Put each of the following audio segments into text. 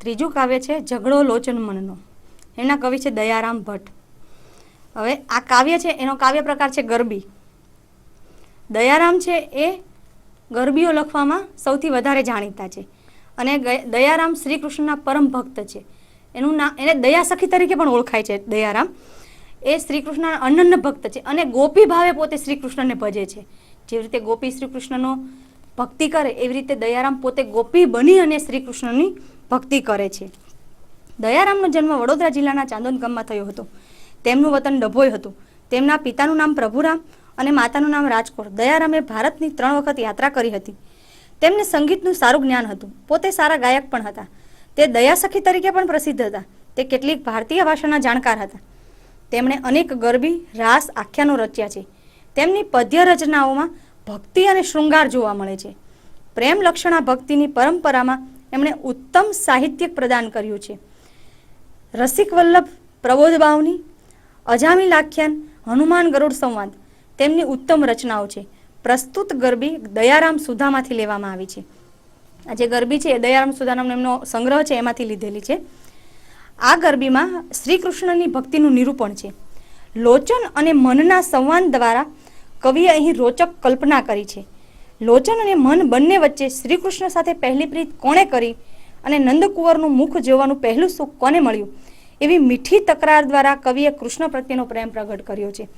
ત્રીજું કાવ્ય છે ઝઘડો લોચન મનનો. એના કવિ છે દયારામ ભટ્ટ. હવે આ કાવ્ય છે, એનો કાવ્ય પ્રકાર છે ગરબી. દયારામ છે એ ગરબીઓ લખવામાં સૌથી વધારે જાણીતા છે અને દયારામ શ્રી કૃષ્ણના પરમ ભક્ત છે. એનું નામ એને દયા સખી તરીકે પણ ઓળખાય છે દયારામ. એ શ્રી કૃષ્ણના અનન્ય ભક્ત છે અને ગોપી ભાવે પોતે શ્રી કૃષ્ણને ભજે છે. જેવી રીતે ગોપી શ્રી કૃષ્ણનો ભક્તિ કરે, એવી રીતે દયારામ પોતે ગોપી બની અને શ્રી કૃષ્ણની ભક્તિ કરે છે. દયારામનો જન્મ વડોદરા જિલ્લાના ચાંદોદ ગામમાં થયો હતો. તેમનું વતન ડભોઈ હતું. તેમના પિતાનું નામ પ્રભુરામ અને માતાનું નામ રાજકોટ. દયારામે ભારતની ત્રણ વખત યાત્રા કરી હતી. તેમને સંગીતનું સારું જ્ઞાન હતું. પોતે સારા ગાયક પણ હતા. તે દયાસખી તરીકે પણ પ્રસિદ્ધ હતા. તે કેટલીક ભારતીય ભાષાના જાણકાર હતા. તેમણે અનેક ગરબી, રાસ, આખ્યાનો રચ્યા છે. તેમની પદ્ય રચનાઓમાં ભક્તિ અને શૃંગાર જોવા મળે છે. પ્રેમ લક્ષણા ભક્તિની પરંપરામાં એમણે ઉત્તમ સાહિત્ય પ્રદાન કર્યું છે. રસિક વલ્લભ, પ્રબોધ બાવની અજામી લાખ્યાન હનુમાન ગરુડ સંવાદ, તેમની ઉત્તમ રચનાઓ છે. પ્રસ્તુત ગરબી દયારામ સુધામાંથી લેવામાં આવી છે. આ જે ગરબી છે એ દયારામ સુધાનામનો એમનો સંગ્રહ છે, એમાંથી લીધેલી છે. આ ગરબીમાં શ્રી કૃષ્ણની ભક્તિનું નિરૂપણ છે. લોચન અને મનના સંવાદ દ્વારા કવિએ અહીં રોચક કલ્પના કરી છે. લોચન અને મન બંને વચ્ચે શ્રી કૃષ્ણ સાથે પહેલી પ્રીત કોણે કરી અને નંદકુંવરનું મુખ જોવાનું પહેલું સુખ કોને મળ્યું? એવી મીઠી તકરાર દ્વારા કવિએ કૃષ્ણ પ્રત્યેનો પ્રેમ પ્રગટ કર્યો છે.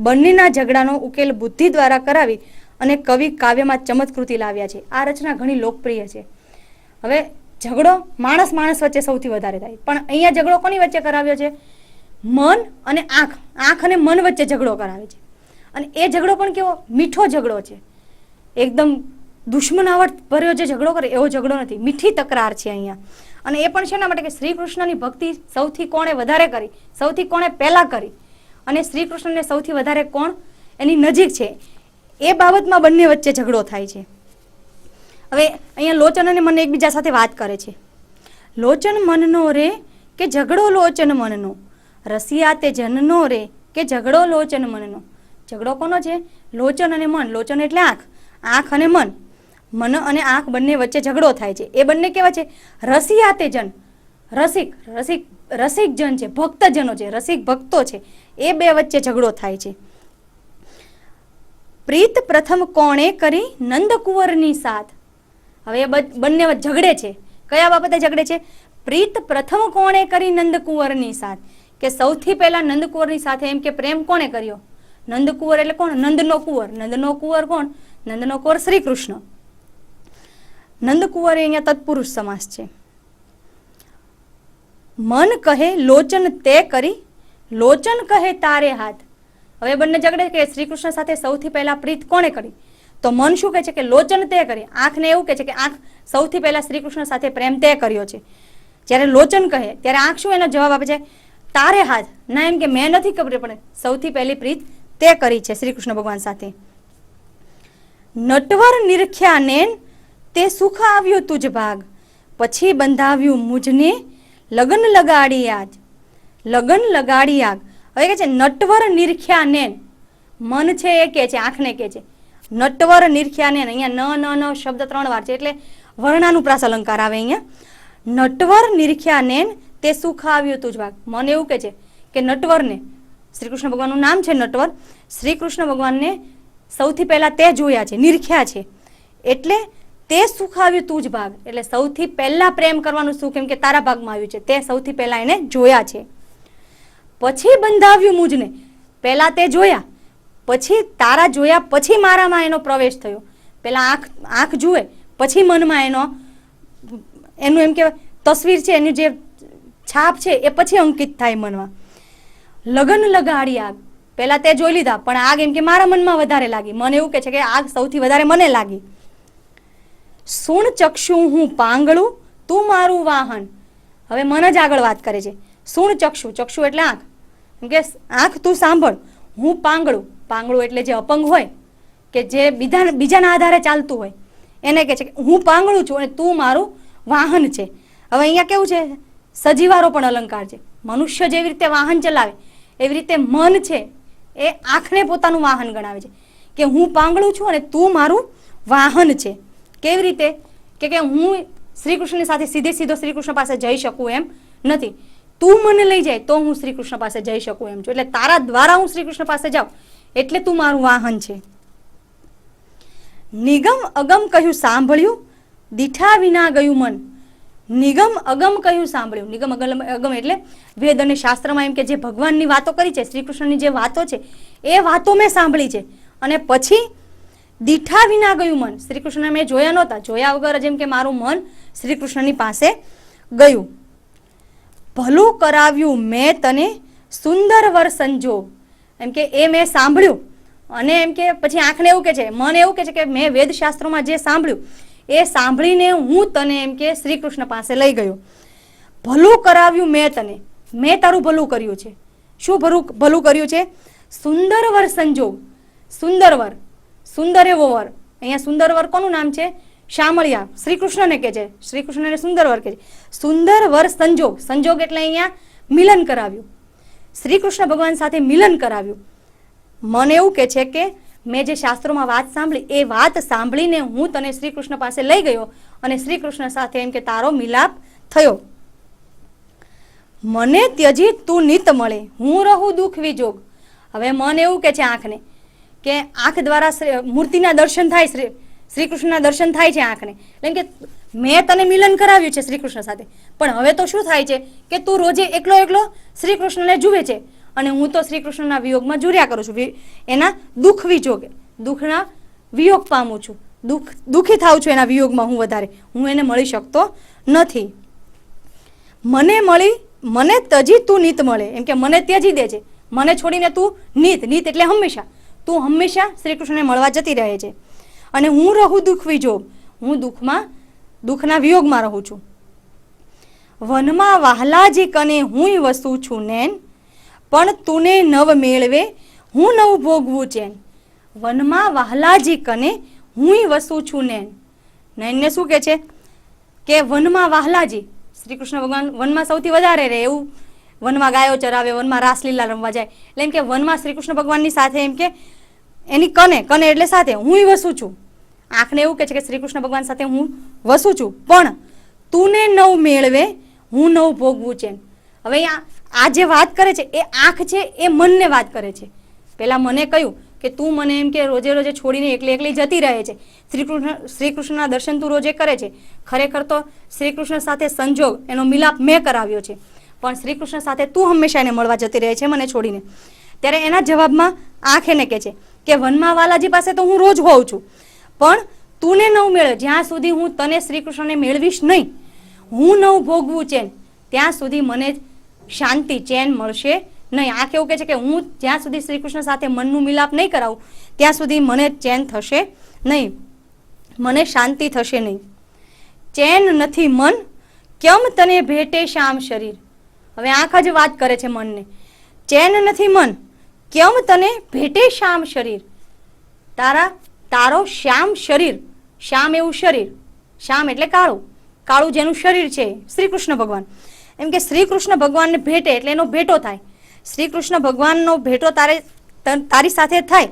બંનેના ઝઘડાનો ઉકેલ બુદ્ધિ દ્વારા કરાવી અને કવિ કાવ્યમાં ચમત્કૃતિ લાવ્યા છે. આ રચના ઘણી લોકપ્રિય છે. હવે ઝઘડો માણસ માણસ વચ્ચે સૌથી વધારે થાય. પણ અહીંયા ઝઘડો કોની વચ્ચે કરાવ્યો છે? મન અને આંખ. આંખ અને મન વચ્ચે ઝઘડો કરાવે છે. અને એ ઝઘડો પણ કેવો? મીઠો ઝઘડો છે. એકદમ દુશ્મનાવટ ભર્યો જે ઝઘડો કરે, એવો ઝઘડો નથી. મીઠી તકરાર છે અહીંયા. અને એ પણ શેના માટે કે શ્રી કૃષ્ણની ભક્તિ સૌથી કોણે વધારે કરી? સૌથી કોણે પહેલાં કરી? અને શ્રી કૃષ્ણને સૌથી વધારે કોણ? એની નજીક છે. એ બાબતમાં બંને વચ્ચે ઝઘડો થાય છે. હવે અહીંયા લોચન અને મન એકબીજા સાથે વાત કરે છે. લોચન મનનો રે કે ઝઘડો લોચન મનનો? રસિયા તે જનનો રે કે ઝઘડો લોચન મનનો? ઝઘડો કોનો છે? લોચન અને મન. લોચન એટલે આંખ. આંખ અને મન. મન અને આંખ બંને વચ્ચે ઝઘડો થાય છે. એ બંને કેવા છે? રસિયાતે જન. રસિક રસિક રસિક જન છે, ભક્તજનો છે, રસિક ભક્તો છે. એ બે વચ્ચે ઝઘડો થાય છે. પ્રીત પ્રથમ કોણે કરી? નંદકુંવરની સાથ. હવે બંને ઝઘડે છે. કયા બાબતે ઝઘડે છે? પ્રીત પ્રથમ કોણે કરી? નંદકુંવરની સાથ. કે સૌથી પહેલા નંદકુંવરની સાથે એમ કે પ્રેમ કોણે કર્યો? નંદકુંવર એટલે કોણ? નંદનો કુંવર નંદનો કુંવર કોણ? નંદનો કુંવર શ્રી કૃષ્ણ નંદકુંવર એ અહીંયા તત્પુરુષ સમાસ છે. મન કહે, લોચન તે કરી, લોચન કહે તારે હાથ. હવે બંને ઝઘડે કે શ્રી કૃષ્ણ સાથે સૌથી પહેલા પ્રીત કોણે કરી? તો મન શું કહે છે કે લોચન તે કરી? આંખને એવું કહે છે કે આંખ સૌથી પહેલા શ્રી કૃષ્ણ સાથે પ્રેમ તે કર્યો છે. જ્યારે લોચન કહે, ત્યારે આંખ શું એનો જવાબ આપે છે? તારે હાથ. ના, એમ કે મેં નથી ખબર, પણ સૌથી પહેલી પ્રીત તે કરી છે શ્રી કૃષ્ણ ભગવાન સાથે. નટવર નિરખ્યા નેન તે સુખ આવ્યું તુજ ભાગ. પછી બંધાવ્યું મુજને લગન લગાડી આજ. લગન લગાડી આગ. હવે કે છે નટવર નિરખ્યા નેન મન છે એ કે છે, આંખને કે છે. નટવર નિરખ્યા નેન અહીંયા ન ન ન શબ્દ ત્રણ વાર છે એટલે વર્ણાનુપ્રાસ અલંકાર આવે અહીંયા. નટવર નિરખ્યા નેન તે સુખ આવ્યું તુજ ભાગ. મન એવું કે છે કે નટવરને શ્રી કૃષ્ણ ભગવાનનું નામ છે નટવર. શ્રી કૃષ્ણ ભગવાનને સૌથી પહેલાં તે જોયા છે, નિરખ્યા છે. એટલે તે સુખ આવ્યું તું જ ભાગ. એટલે સૌથી પહેલાં પ્રેમ કરવાનું સુખ એમ કે તારા ભાગમાં આવ્યું છે, તે સૌથી પહેલાં એને જોયા છે. પછી બંધાવ્યું મુજને. પહેલાં તે જોયા, પછી તારા જોયા, પછી મારામાં એનો પ્રવેશ થયો. પહેલાં આંખ આંખ જુએ, પછી મનમાં એનો, એનું એમ કે તસવીર છે, એની જે છાપ છે, એ પછી અંકિત થાય મનમાં. લગન લગાડી આગ. પહેલાં તે જોઈ લીધા, પણ આગ એમ કે મારા મનમાં વધારે લાગી. મને એવું કે છે કે આગ સૌથી વધારે મને લાગી. સુણ ચક્ષુ, હું પાંગળું, તું મારું વાહન. હવે મન જ આગળ વાત કરે છે. સુણ ચક્ષુ ચક્ષુ એટલે આંખ. એમ કે, આંખ તું સાંભળ, હું પાંગળું. પાંગળું એટલે જે અપંગ હોય, કે જે બીજા બીજાના આધારે ચાલતું હોય. એને કહે છે કે, હું પાંગળું છું અને તું મારું વાહન છે. હવે અહીંયા કેવું છે? સજીવારો પણ અલંકાર છે. મનુષ્ય જેવી રીતે વાહન ચલાવે એવી રીતે મન છે એ આંખને પોતાનું વાહન ગણાવે છે. કે હું પાંગળું છું અને તું મારું વાહન છે. કેવી રીતે? કે કે હું શ્રી કૃષ્ણની સાથે સીધે સીધો શ્રી કૃષ્ણ પાસે જઈ શકું એમ નથી. તું મને લઈ જાય તો હું શ્રી કૃષ્ણ પાસે જઈ શકું એમ છું. એટલે તારા દ્વારા હું શ્રી કૃષ્ણ પાસે જાઉં એટલે તું મારું વાહન છે. નિગમ અગમ કહ્યું સાંભળ્યું, દીઠા વિના ગયું મન. નિગમ અગમ કહ્યું સાંભળ્યું. નિગમ અગમ અગમ એટલે વેદ અને શાસ્ત્રમાં એમ કે જે ભગવાનની વાતો કરી છે શ્રી કૃષ્ણની જે વાતો છે, એ વાતો મેં સાંભળી છે. અને પછી દીઠા વિના ગયું મન. શ્રી કૃષ્ણ મેં જોયા નહોતા. જોયા વગર જેમ કે મારું મન શ્રી કૃષ્ણની પાસે ગયું. ભલું કરાવ્યું મેં તને સુંદર વર સંજોગ એમ કે એ મેં સાંભળ્યું. અને એમ કે પછી આંખને એવું કે છે, મન એવું કે છે કે મેં વેદશાસ્ત્રોમાં જે સાંભળ્યું એ સાંભળીને હું તને એમ કે શ્રી કૃષ્ણ પાસે લઈ ગયો. ભલું કરાવ્યું મેં તને. મેં તારું ભલું કર્યું છે. શું ભલું ભલું કર્યું છે? સુંદર વર સંજોગ. સુંદર વર. સુંદર એવો વર. અહીંયા સુંદર વર કોનું નામ છે? શામળિયા. શ્રી કૃષ્ણને કહે છે. શ્રી કૃષ્ણને સુંદર કહે છે. સુંદર વર સંજોગ. સંજોગ એટલે અહીંયા મિલન કરાવ્યું. શ્રી કૃષ્ણ ભગવાન સાથે મિલન કરાવ્યું. મને એવું કહે છે કે મેં જે શાસ્ત્રોમાં વાત સાંભળી, એ વાત સાંભળીને હું તને શ્રી કૃષ્ણ પાસે લઈ ગયો અને શ્રી કૃષ્ણ સાથે એમ કે તારો મિલાપ થયો. મને ત્યજી તું નિત મળે, હું રહું દુઃખ વિજોગ. હવે મન એવું કે છે આંખને કે આંખ દ્વારા મૂર્તિના દર્શન થાય, શ્રી શ્રી કૃષ્ણના દર્શન થાય છે આંખને. એટલે કે મેં તને મિલન કરાવ્યું છે શ્રી કૃષ્ણ સાથે. પણ હવે તો શું થાય છે કે તું રોજે એકલો એકલો શ્રી કૃષ્ણને જુએ છે. અને હું તો શ્રી કૃષ્ણના વિયોગમાં જુર્યા કરું છું. એના દુઃખ વિજોગે. દુઃખના વિયોગ પામું છું. દુઃખ, દુઃખી થાઉં છું એના વિયોગમાં હું વધારે. હું એને મળી શકતો નથી. મને મળી, મને તજી તું નીત મળે. એમ કે મને ત્યજી દે છે મને છોડીને તું નીત. નીત એટલે હંમેશા. તું હંમેશા શ્રી કૃષ્ણને મળવા જતી રહે છે. અને હું રહું દુઃખ વિજોગ. હું દુઃખમાં, દુઃખના વિયોગમાં રહું છું. વનમાં વહાલાજી કને હું વસું છું નેન પણ તુને નવ મેળવે, હું નવ ભોગવું ચેન. વનમાં વહાલાજી કને, હુંય વસું છું નેન. નૈનને શું કે છે? કે વનમાં વહાલાજી શ્રી કૃષ્ણ ભગવાન વનમાં સૌથી વધારે રહે એવું. વનમાં ગાયો ચરાવે, વનમાં રાસલીલા રમવા જાય. એટલે એમ કે વનમાં શ્રી કૃષ્ણ ભગવાનની સાથે એમ કે, એની કને કને એટલે સાથે હુંય વસું છું. આંખને એવું કે છે કે શ્રી કૃષ્ણ ભગવાન સાથે હું વસું છું. પણ તુંને નવ મેળવે, હું નવ ભોગવું છે હવે અહીંયા આ જે વાત કરે છે, એ આંખ છે, એ મનને વાત કરે છે. પહેલાં મને કહ્યું કે તું મને એમ કે રોજે રોજે છોડીને એકલી એકલી જતી રહે છે. શ્રી કૃષ્ણ શ્રી કૃષ્ણના દર્શન તું રોજે કરે છે. ખરેખર તો શ્રી કૃષ્ણ સાથે સંજોગ, એનો મિલાપ મેં કરાવ્યો છે. પણ શ્રી કૃષ્ણ સાથે તું હંમેશા એને મળવા જતી રહે છે મને છોડીને. ત્યારે એના જવાબમાં આંખ એને કહે છે કે, વનમાં વાલાજી પાસે તો હું રોજ હોઉં છું. પણ તુને નવ મેળવ જ્યાં સુધી હું તને શ્રી કૃષ્ણને મેળવીશ નહીં, હું નવ ભોગવું ચેન, ત્યાં સુધી મને શાંતિ, ચેન મળશે નહીં. આ કેવું કહે છે કે હું જ્યાં સુધી શ્રી કૃષ્ણ સાથે મનનું મિલાપ નહીં કરાવું, ત્યાં સુધી મને ચેન થશે નહીં. મને શાંતિ થશે નહીં. ચેન નથી મન કેમ તને ભેટે શ્યામ શરીર? હવે આંખ જ વાત કરે છે મનને. ચેન નથી મન કેમ તને ભેટે શ્યામ શરીર? તારા, તારો શ્યામ શરીર, શ્યામ એવું શરીર. શ્યામ એટલે કાળું. કાળું જેનું શરીર છે શ્રી કૃષ્ણ ભગવાન. એમ કે શ્રી કૃષ્ણ ભગવાનને ભેટે એટલે એનો ભેટો થાય. શ્રી કૃષ્ણ ભગવાનનો ભેટો તારે તારી સાથે થાય,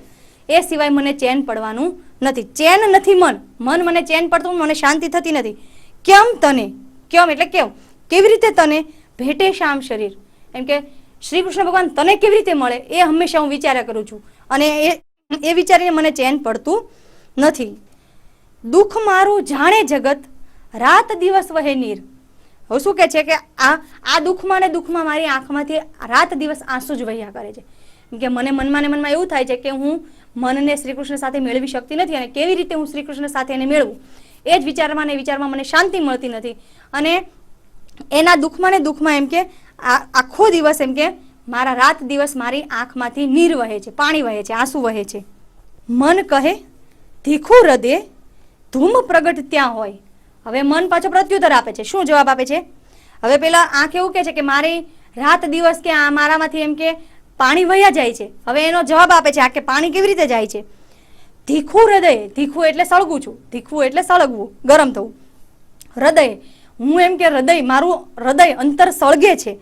એ સિવાય મને ચેન પડવાનું નથી. ચેન નથી મન. મન મને ચેન પડતું, મને શાંતિ થતી નથી. કેમ તને? કેમ એટલે કેમ કેવી રીતે તને ભેટે શામ શરીર? એમ કે શ્રી કૃષ્ણ ભગવાન તને કેવી રીતે મળે? એ હંમેશા હું વિચાર્યા કરું છું. અને એ એ વિચારીને મને ચેન પડતું નથી. દુઃખ મારું જાણે જગત, રાત દિવસ વહે નીર. હવે શું કહે છે કે આ આ દુઃખમાં ને દુઃખમાં મારી આંખમાંથી રાત દિવસ આંસુ જ વહ્યા કરે છે. કે મને મનમાં ને મનમાં એવું થાય છે કે હું મનને શ્રી કૃષ્ણ સાથે મેળવી શકતી નથી અને કેવી રીતે હું શ્રી કૃષ્ણ સાથે એને મેળવું? એ જ વિચારમાં ને વિચારમાં મને શાંતિ મળતી નથી. અને એના દુઃખમાં ને દુઃખમાં એમ કે આખો દિવસ એમ કે મારા રાત દિવસ મારી આંખમાંથી નીર વહે છે, પાણી વહે છે, આંસુ વહે છે. મન કહે તીખું હૃદય ધૂમ પ્રગટ ત્યાં હોય. હવે મન પાછો પ્રત્યુત્તર આપે છે. શું જવાબ આપે છે? હવે પેલા આંખ એવું કહે છે કે મારી રાત દિવસ કે આ મારામાંથી એમ કે પાણી વહ્યા જાય છે. હવે એનો જવાબ આપે છે આ કે પાણી કેવી રીતે જાય છે? ધીખું હૃદય ધીખું એટલે સળગું છું. ધીખવું એટલે સળગવું, ગરમ થવું. હૃદય, હું એમ કે હૃદય, મારું હૃદય અંતર સળગે છે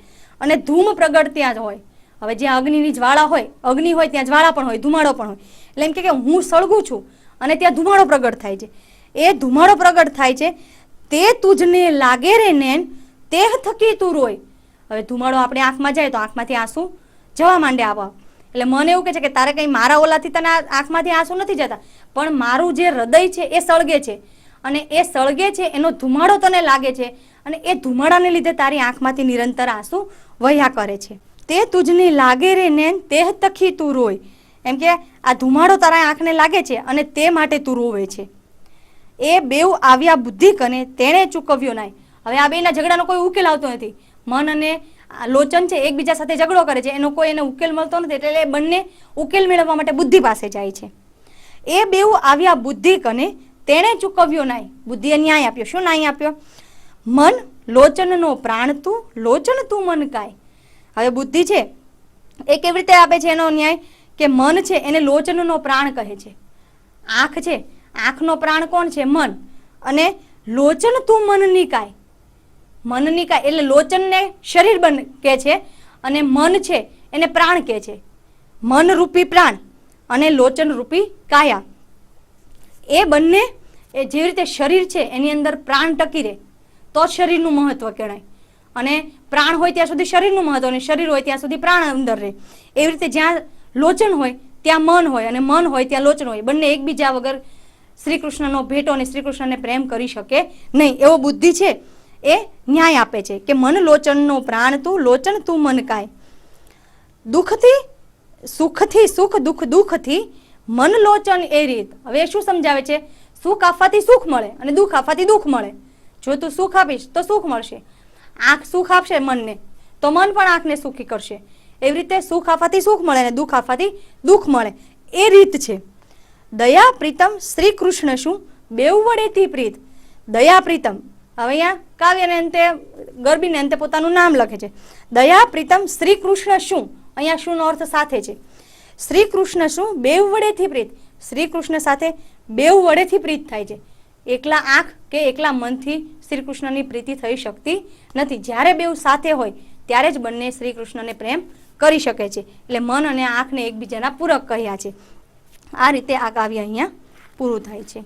અને ધૂમ પ્રગટ ત્યાં જ હોય. હવે જ્યાં અગ્નિની જ્વાળા હોય, અગ્નિ હોય, ત્યાં જ્વાળા પણ હોય, ધુમાડો પણ હોય. એટલે એમ કે કે હું સળગું છું અને ત્યાં ધુમાડો પ્રગટ થાય છે. એ ધુમાડો પ્રગટ થાય છે તે તુજને લાગે રે નેન, તેહ થકી તું રોય. હવે ધુમાડો આપણે આંખમાં જાય તો આંખમાંથી આંસુ જવા માંડે આવા. એટલે મને એવું કહે છે કે તારે કંઈ મારા ઓલાથી તને આંખમાંથી આંસુ નથી જતા. પણ મારું જે હૃદય છે એ સળગે છે. અને એ સળગે છે, એનો ધુમાડો તને લાગે છે. અને એ ધુમાડાને લીધે તારી આંખમાંથી નિરંતર આંસુ વહ્યા કરે છે. તે તુજને લાગે રે નેન, તેહ તખી તું રોય. એમ કે આ ધુમાડો તારા આંખને લાગે છે અને તે માટે તું રોવે છે. એ બેઉ આવ્યા બુદ્ધિ કને તેણે ચૂકવ્યો નહીં. હવે આ બેના ઝઘડાનો કોઈ ઉકેલ આવતો નથી. મન અને લોચન છે એકબીજા સાથે ઝઘડો કરે છે. એનો કોઈ એને ઉકેલ મળતો નથી. એટલે એ બંને ઉકેલ મેળવવા માટે બુદ્ધિ પાસે જાય છે. એ બેઉ આવ્યા બુદ્ધિ કને તેણે ચૂકવ્યો નહીં. બુદ્ધિએ ન્યાય આપ્યો. શું ન્યાય આપ્યો? મન, લોચનનો પ્રાણ તું, લોચન તું મન કાય હવે બુદ્ધિ છે એ કેવી રીતે આપે છે એનો ન્યાય? કે મન છે એને લોચનનો પ્રાણ કહે છે. આંખ છે આંખનો પ્રાણ કોણ છે? મન. અને લોચન તું મનની કાય મનની કાય એટલે લોચનને શરીર બન કે છે અને મન છે એને પ્રાણ કે છે. મન રૂપી પ્રાણ અને લોચન રૂપી કાયા. એ બંને એ જેવી રીતે શરીર છે એની અંદર પ્રાણ ટકી રહે, તો જ શરીરનું મહત્વ કહેવાય. અને પ્રાણ હોય ત્યાં સુધી શરીરનું મહત્વ અને શરીર હોય ત્યાં સુધી પ્રાણ અંદર રહે. એવી રીતે જ્યાં લોચન હોય, ત્યાં મન હોય અને મન હોય, ત્યાં લોચન હોય. બંને એકબીજા વગર શ્રી કૃષ્ણનો ભેટો અને શ્રી કૃષ્ણને પ્રેમ કરી શકે નહીં. એવો બુદ્ધિ છે, એ ન્યાય આપે છે કે મન લોચનનો પ્રાણ તું, લોચન તું મન કાય દુઃખથી, સુખથી, સુખ, દુઃખ, દુઃખથી મન લોચન એ રીત. હવે શું સમજાવે છે? સુખ આપવાથી સુખ મળે અને દુઃખ આપવાથી દુઃખ મળે. જો તું સુખ આપીશ તો સુખ મળશે. આંખ સુખ આપશે મનને, તો મન પણ આંખને સુખી કરશે. એવી રીતે સુખ આપવાથી સુખ મળે અને દુઃખ આપવાથી દુઃખ મળે. એ રીત છે. દયા પ્રીતમ શ્રી કૃષ્ણ શું? બેઉ વડેથી પ્રીત. દયા પ્રીતમ. હવે અહીંયા કાવ્યને અંતે, ગરબીને અંતે પોતાનું નામ લખે છે. દયા પ્રીતમ શ્રી કૃષ્ણ શું? અહીંયા શુંનો અર્થ સાથે છે. શ્રી કૃષ્ણ શું? બેવ વડેથી પ્રીત. શ્રી કૃષ્ણ સાથે બેવ વડેથી પ્રીત થાય છે. એકલા આંખ કે એકલા મનથી શ્રી કૃષ્ણની પ્રીતિ થઈ શકતી નથી. જ્યારે બેવ સાથે હોય, ત્યારે જ બંને શ્રી કૃષ્ણને પ્રેમ કરી શકે છે. એટલે મન અને આંખને એકબીજાના પૂરક કહ્યા છે. આ રીતે આ કાવ્ય અહીંયા પૂરું થાય છે.